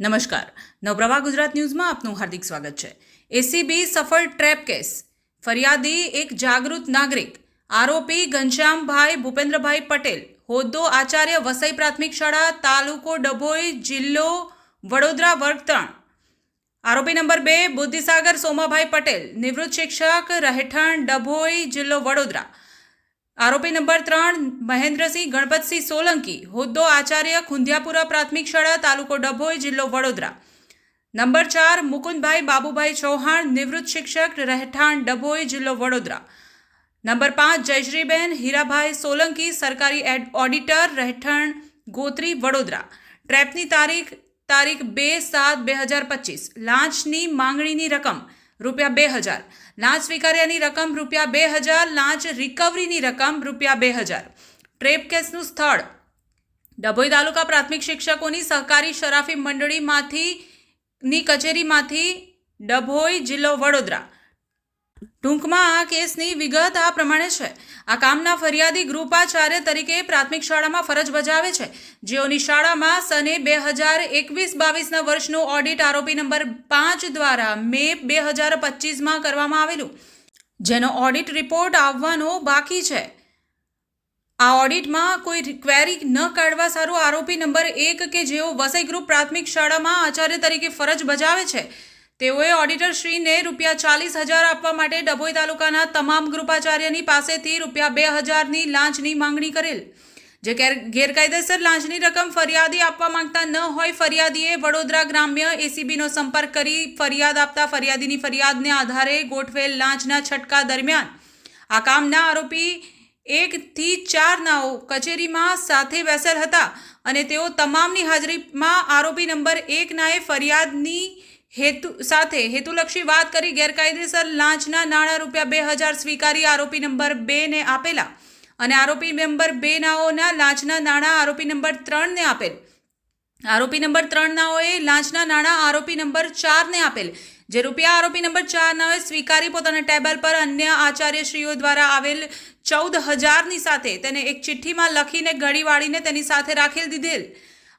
નમસ્કાર. નવપ્રભા ગુજરાત ન્યૂઝમાં આપનું હાર્દિક સ્વાગત છે. એસીબી સફળ ટ્રેપ કેસ ફરિયાદી એક જાગૃત નાગરિક. આરોપી ઘનશ્યામભાઈ ભૂપેન્દ્રભાઈ પટેલ, હોદ્દો આચાર્ય વસઈ પ્રાથમિક શાળા, તાલુકો ડભોઈ, જિલ્લો વડોદરા વર્ગ ત્રણ. આરોપી નંબર બે બુદ્ધિસાગર સોમાભાઈ પટેલ, નિવૃત્ત શિક્ષક રહેઠાણ ડભોઈ, જિલ્લો વડોદરા. આરોપી નંબર ત્રણ મહેન્દ્રસિંહ ગણપતસિંહ સોલંકી હોદ્દો આચાર્ય ખુંધિયાપુરા પ્રાથમિક શાળા તાલુકો ડભોઈ જિલ્લો વડોદરા નંબર ચાર મુકુંદભાઈ બાબુભાઈ ચૌહાણ નિવૃત્ત શિક્ષક રહેઠાણ ડભોઈ જિલ્લો વડોદરા નંબર પાંચ જયશ્રીબેન હીરાભાઈ સોલંકી સરકારી એડ- ઓડિટર રહેઠાણ ગોત્રી વડોદરા ટ્રેપની તારીખ તારીખ બે સાત બે હજાર પચીસ લાંચની માંગણીની રકમ રૂપિયા બે હજાર. લાંચ સ્વીકાર્યાની રકમ રૂપિયા બે હજાર લાંચ રિકવરીની રકમ રૂપિયા બે હજાર. ટ્રેપ કેસનું સ્થળ. ડભોઈ તાલુકા પ્રાથમિક શિક્ષકોની સહકારી શરાફી મંડળીમાંથી, ની કચેરીમાંથી ડભોઈ જિલ્લો વડોદરા. ટૂંકમાં આ કેસની વિગત આ પ્રમાણે છે. આ કામના ફરિયાદી ગૃપાચાર્ય તરીકે પ્રાથમિક શાળામાં ફરજ બજાવે છે. જેઓની શાળામાં સને બે હજાર એકવીસ બાવીસના વર્ષનું ઓડિટ આરોપી નંબર પાંચ દ્વારા મે બે હજાર પચીસમાં કરવામાં આવેલું. જેનો ઓડિટ રિપોર્ટ આવવાનો બાકી છે. આ ઓડિટમાં કોઈ ક્વેરી ન કાઢવા સારું આરોપી નંબર એક કે જેઓ વસઈ ગ્રુપ પ્રાથમિક શાળામાં આચાર્ય તરીકે ફરજ બજાવે છે. તેઓએ ઓડિટર શ્રીને રૂપિયા ચાલીસ હજાર આપવા માટે ડભોઈ તાલુકાના તમામ ગ્રુપાચાર્યની પાસેથી રૂપિયા બે હજારની લાંચની માંગણી કરેલ. જે ગેરકાયદેસર લાંચની રકમ ફરિયાદી આપવા માંગતા ન હોય ફરિયાદીએ વડોદરા ગ્રામ્ય એસીબીનો સંપર્ક કરી ફરિયાદ આપતા ફરિયાદીની ફરિયાદને આધારે ગોઠવેલ લાંચના છટકા દરમિયાન આ કામના આરોપી એકથી ચાર નાઓ કચેરીમાં સાથે બેસેલ હતા અને તેઓ તમામની હાજરીમાં આરોપી નંબર એક નાએ ફરિયાદની હેતુ, સાથે હેતુલક્ષી વાત કરી ગેરકાયદેસર લાંચના નાણાં રૂપિયા બે હજાર સ્વીકારી આરોપી નંબર બેને આપેલા અને આરોપી નંબર બે નાઓના લાંચના નાણાં આરોપી નંબર ત્રણને આપેલ. આરોપી નંબર ત્રણ નાઓએ લાંચના નાણાં આરોપી નંબર ચારને આપેલ. જે રૂપિયા આરોપી નંબર ચાર નાઓએ સ્વીકારી પોતાના ટેબલ પર અન્ય આચાર્યશ્રીઓ દ્વારા આવેલ ચૌદ હજારની સાથે તેને એક ચિઠ્ઠીમાં લખીને ગળી વાળીને તેની સાથે રાખેલ દીધેલ.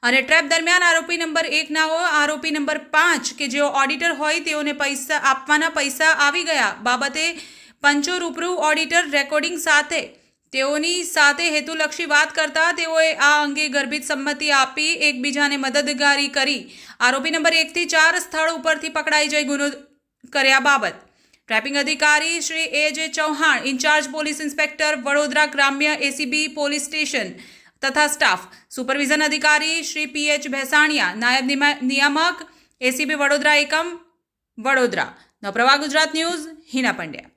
અને ટ્રેપ દરમિયાન આરોપી નંબર એકનાઓ આરોપી નંબર પાંચ કે જેઓ ઓડિટર હોય તેઓને પૈસા આપવાના પૈસા આવી ગયા બાબતે પંચો રૂબરૂ ઓડિટર રેકોર્ડિંગ સાથે તેઓની સાથે હેતુલક્ષી વાત કરતા તેઓએ આ અંગે ગર્ભિત સંમતિ આપી, એકબીજાને મદદગારી કરી. આરોપી નંબર એકથી ચાર સ્થળ ઉપરથી પકડાઈ જઈ ગુનો કર્યા બાબત. ટ્રેપિંગ અધિકારી Shri A J Chauhan, incharge police inspector Vadodara ગ્રામ્ય એસીબી પોલીસ સ્ટેશન તથા સ્ટાફ. સુપરવિઝન અધિકારી શ્રી પી એચ ભેસાણિયા, નાયબ નિયામક, એસીબી વડોદરા એકમ, વડોદરા. નવપ્રવાહ ગુજરાત ન્યૂઝ, હિના પંડ્યા.